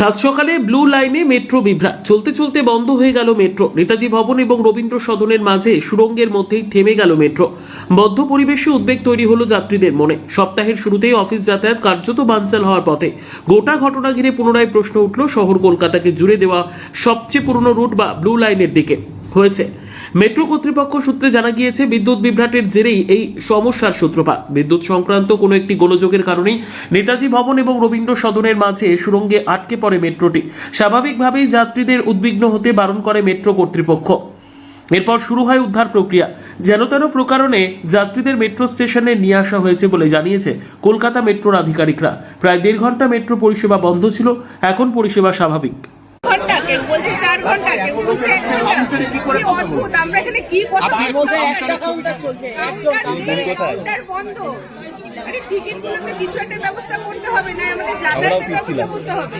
সাত সকালে ব্লু লাইনে মেট্রো বিভ্রাট। চলতে চলতে বন্ধ হয়ে গেল মেট্রো। নেতাজি ভবন এবং রবীন্দ্র সদনের মাঝে সুরঙ্গের মধ্যেই থেমে গেল মেট্রো। বদ্ধ পরিবেশে উদ্বেগ তৈরি হলো যাত্রীদের মনে। সপ্তাহের শুরুতেই অফিস যাতায়াত কার্যত বানচাল হওয়ার পথে। গোটা ঘটনা ঘিরে পুনরায় প্রশ্ন উঠল শহর কলকাতাকে জুড়ে দেওয়া সবচেয়ে পুরনো রুট বা ব্লু লাইনের দিকে। হয়েছে। মেট্রো কর্তৃপক্ষ সূত্রে জানা গিয়েছে, বিদ্যুৎ বিভ্রাটের জেরেই এই সমস্যার সূত্রপাত। বিদ্যুৎ সংক্রান্ত কোনো একটি গোলযোগের কারণেই নেতাজি ভবন এবং রবীন্দ্র সদনের মাঝে সুরঙ্গে আটকে পড়ে মেট্রোটি। স্বাভাবিকভাবেই যাত্রীদের উদ্বিগ্ন হতে বারণ করে মেট্রো কর্তৃপক্ষ। এরপর শুরু হয় উদ্ধার প্রক্রিয়া। যেন তেন প্রকারণে যাত্রীদের মেট্রো স্টেশনে নিয়ে আসা হয়েছে বলে জানিয়েছে কলকাতা মেট্রোর আধিকারিকরা। প্রায় দেড় ঘণ্টা মেট্রো পরিষেবা বন্ধ ছিল, এখন পরিষেবা স্বাভাবিক। কেউ বলছে চার ঘণ্টা কেউ বলছে এক ঘণ্টা। অদ্ভুত আমরা এখানে কি কথা কাউন্টার চলছে বন্ধ। আরে টিকিট কিছু একটা ব্যবস্থা করতে হবে না আমাদের যাতায়াতের ব্যবস্থা করতে হবে।